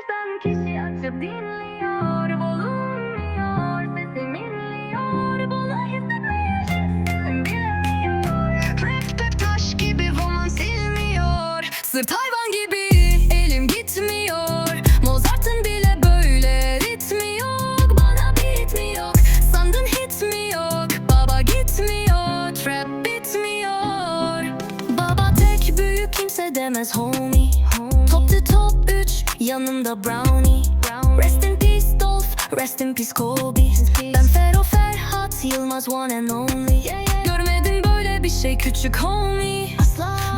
yaştan kişi açıp dinliyor Bulunmuyor sesim inliyor Bunu hissetmeye sesim bilmiyor Rapte taş gibi roman silmiyor Sırt hayvan gibi elim gitmiyor. Mozart'ın bile böyle ritmi yok Bana beat mi yok? Sandın hit mi yok? Baba gitmiyor trap bitmiyor Baba tek büyük kimse demez homie yanımda brownie. Rest in peace Dolph, rest in peace Kobe. Ben Fero Ferhat Yılmaz one and only. Görmedim böyle bir şey küçük homie.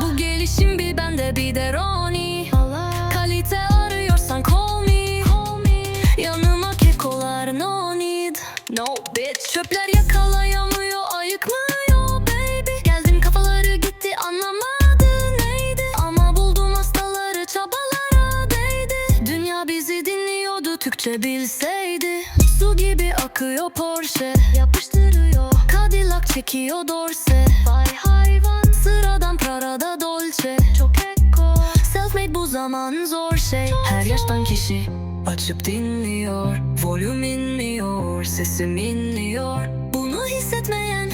Bu gelişim bir bende bir de Ronnie. Kalite arıyorsan call me. Yanıma kekolar no need No bitch. Çöpler yakalayamıyor Türkçe bilseydi Su gibi akıyor Porsche. Yapıştırıyor. Cadillac çekiyor Dorse. Vay hayvan Sıradan Prada Dolce. Çok eko. Selfmade bu zaman zor şey. Her yaştan kişi Açıp dinliyor. Volüm inmiyor Sesim inliyor Bunu hissetmeyen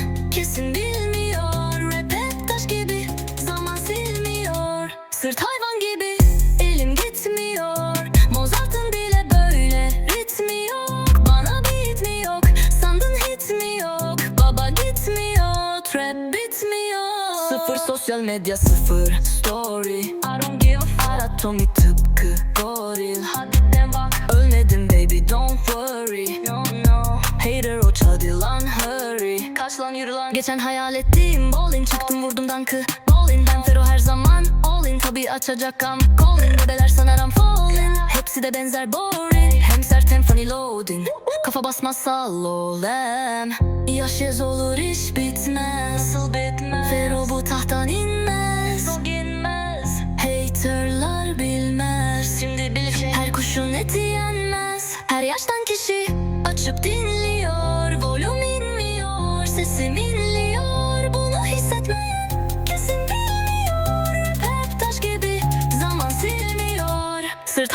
sosyal medya sıfır Story. I don't give Anatomi tıpkı goril. Hadi bak. Ölmedim baby don't worry. No, no. Hater o hadi lan hurry. Kaç lan yürü lan. Geçen hayal ettiğim bowling Çıktım vurdum dankı bowling Ben Fero her zaman all in. Tabi açacak kam calling Bebeler sanarım falling. Hepsi de benzer boring. Hem sert hem funny loading. Kafa basmaz sallolem Yaş yaz olur iş bitmez. Nasıl bitmez? Fero bu tahttan inmez inmez. Haterlar bilmez. Şimdi bil şey Her kuşun eti yenmez. Her yaştan kişi açıp dinliyor. Volüm inmiyor Sesim inliyor. Bunu hissetmeyen kesin bilmiyor. Hep taş gibi zaman silmiyor. Sırt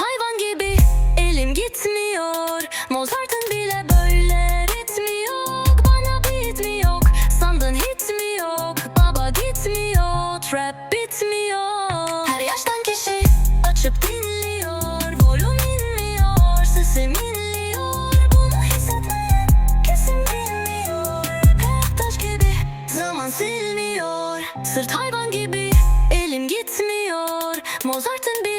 rap bitmiyor. Her yaştan kişi açıp dinliyor. Volüm inmiyor, sesim inliyor. Bunu hissetmeyen kesin bilmiyor. Hep taş gibi zaman silmiyor. Sırt hayvan gibi elim gitmiyor. Mozart'ın bir